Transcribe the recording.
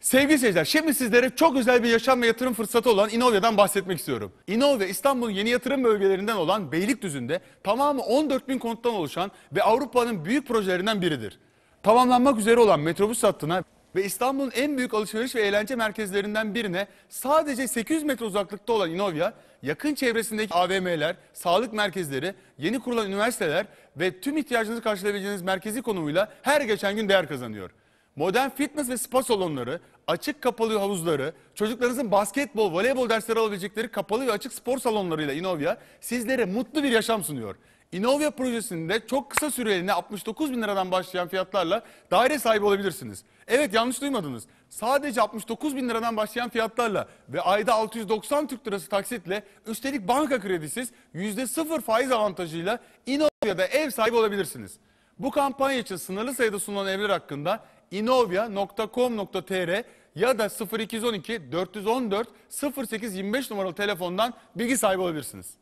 Sevgili seyirciler, şimdi sizlere çok özel bir yaşam ve yatırım fırsatı olan İnovya'dan bahsetmek istiyorum. İnovya, İstanbul'un yeni yatırım bölgelerinden olan Beylikdüzü'nde tamamı 14 bin konuttan oluşan ve Avrupa'nın büyük projelerinden biridir. Tamamlanmak üzere olan metrobüs hattına ve İstanbul'un en büyük alışveriş ve eğlence merkezlerinden birine sadece 800 metre uzaklıkta olan İnovya, yakın çevresindeki AVM'ler, sağlık merkezleri, yeni kurulan üniversiteler ve tüm ihtiyacınızı karşılayabileceğiniz merkezi konumuyla her geçen gün değer kazanıyor. Modern fitness ve spa salonları, açık kapalı havuzları, çocuklarınızın basketbol, voleybol dersleri alabilecekleri kapalı ve açık spor salonlarıyla Inovia sizlere mutlu bir yaşam sunuyor. Inovia projesinde çok kısa süreliğine 69 bin liradan başlayan fiyatlarla daire sahibi olabilirsiniz. Evet yanlış duymadınız. Sadece 69 bin liradan başlayan fiyatlarla ve ayda 690 Türk lirası taksitle üstelik banka kredisiz %0 faiz avantajıyla Inovia'da ev sahibi olabilirsiniz. Bu kampanya için sınırlı sayıda sunulan evler hakkında inovia.com.tr ya da 0212 414 0825 numaralı telefondan bilgi sahibi olabilirsiniz.